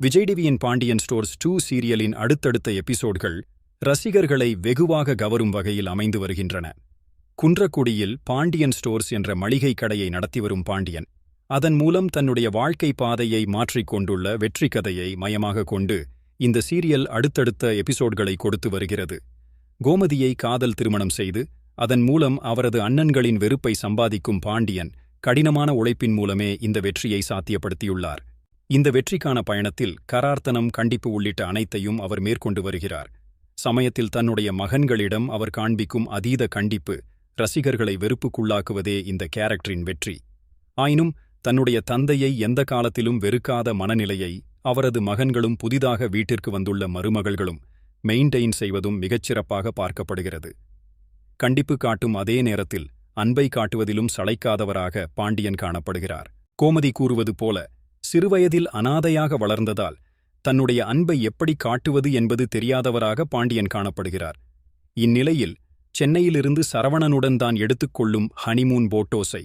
விஜய் டிவியின் Pandian stores two சீரியலின் அடுத்தடுத்த எபிசோட்கள் ரசிகர்களை வெகுவாக கவரும் வகையில் அமைந்து வருகின்றன. குன்றக்குடியில் பாண்டியன் ஸ்டோர்ஸ் என்ற மளிகை கடையை நடத்தி வரும் பாண்டியன் அதன் மூலம் தன்னுடைய வாழ்க்கை பாதையை மாற்றிக் கொண்டுள்ள வெற்றி கதையை மையமாக கொண்டு இந்த சீரியல் அடுத்தடுத்த எபிசோட்களை கொடுத்து வருகிறது. கோமதியை காதல் திருமணம் செய்து அதன் மூலம் அவரது அண்ணன்களின் வெறுப்பை சம்பாதிக்கும் பாண்டியன் கடினமான உழைப்பின் மூலமே இந்த வெற்றியை சாத்தியப்படுத்தியுள்ளார். இந்த வெற்றிக்கான பயணத்தில் கரார்த்தனம் கண்டிப்பு உள்ளிட்ட அனைத்தையும் அவர் மேற்கொண்டு வருகிறார். சமயத்தில் தன்னுடைய மகன்களிடம் அவர் காண்பிக்கும் அதீத கண்டிப்பு ரசிகர்களை வெறுப்புக்குள்ளாக்குவதே இந்த கேரக்டரின் வெற்றி. ஆயினும் தன்னுடைய தந்தையை எந்த காலத்திலும் வெறுக்காத மனநிலையை அவரது மகன்களும் புதிதாக வீட்டிற்கு வந்துள்ள மருமகள்களும் மெயின்டெயின் செய்வதும் மிகச்சிறப்பாக பார்க்கப்படுகிறது. கண்டிப்பு காட்டும் அதே நேரத்தில் அன்பை காட்டுவதிலும் சளைக்காதவராக பாண்டியன் காணப்படுகிறார். கோமதி கூறுவது போல சிறுவயதில் அனாதையாக வளர்ந்ததால் தன்னுடைய அன்பை எப்படி காட்டுவது என்பது தெரியாதவராக பாண்டியன் காணப்படுகிறார். இந்நிலையில் சென்னையிலிருந்து சரவணனுடன் தான் எடுத்துக்கொள்ளும் ஹனிமூன் போட்டோஸை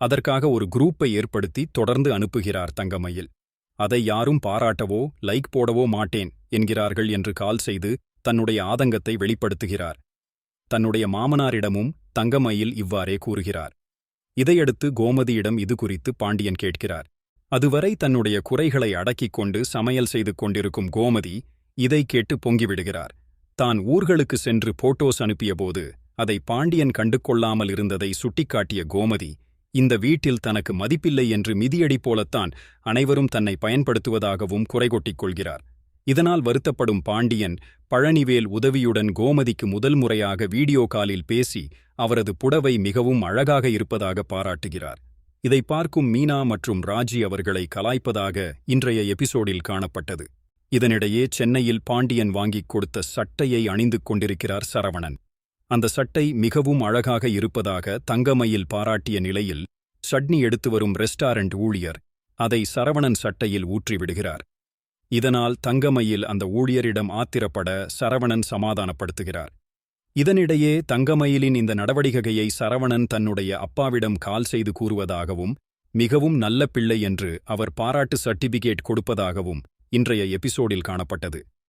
அதற்காக ஒரு குரூப்பை ஏற்படுத்தி தொடர்ந்து அனுப்புகிறார் தங்கமயில். அதை யாரும் பாராட்டவோ லைக் போடவோ மாட்டேன் என்கிறார்கள் என்று கால் செய்து தன்னுடைய ஆதங்கத்தை வெளிப்படுத்துகிறார். தன்னுடைய மாமனாரிடமும் தங்கமயில் இவ்வாறே கூறுகிறார். இதையடுத்து கோமதியிடம் இது குறித்து பாண்டியன் கேட்கிறார். அதுவரை தன்னுடைய குறைகளை அடக்கிக் கொண்டு சமையல் செய்து கொண்டிருக்கும் கோமதி இதை கேட்டு பொங்கிவிடுகிறார் தான் ஊர்களுக்கு சென்று போட்டோஸ் அனுப்பியபோது அதை பாண்டியன் கண்டு கொள்ளாமல் இருந்ததை சுட்டிக்காட்டிய கோமதி இந்த வீட்டில் தனக்கு மதிப்பில்லை என்று மிதியடி போலத்தான் அனைவரும் தன்னை பயன்படுத்துவதாகவும் குறைகொட்டிக் கொள்கிறார். இதனால் வருத்தப்படும் பாண்டியன் பழனிவேல் உதவியுடன் கோமதிக்கு முதல் முறையாக வீடியோ காலில் பேசி அவரது புடவை மிகவும் அழகாக இருப்பதாக பாராட்டுகிறார். இதை பார்க்கும் மீனா மற்றும் ராஜி அவர்களை கலாய்ப்பதாக இன்றைய எபிசோடில் காணப்பட்டது. இதனிடையே சென்னையில் பாண்டியன் வாங்கிக் கொடுத்த சட்டையை அணிந்து கொண்டிருக்கிறார் சரவணன். அந்த சட்டை மிகவும் அழகாக இருப்பதாக தங்கமையில் பாராட்டிய நிலையில் சட்னி எடுத்து வரும் ரெஸ்டாரண்ட் ஊழியர் அதை சரவணன் சட்டையில் ஊற்றிவிடுகிறார். இதனால் தங்கமையில் அந்த ஊழியரிடம் ஆத்திரப்பட சரவணன் சமாதானப்படுத்துகிறார். இதனிடையே தங்கமயிலின் இந்த நடவடிக்கையை சரவணன் தன்னுடைய அப்பாவிடம் கால் செய்து கூறுவதாகவும் மிகவும் நல்ல பிள்ளை என்று அவர் பாராட்டு சர்டிபிகேட் கொடுப்பதாகவும் இன்றைய எபிசோடில் காணப்பட்டது.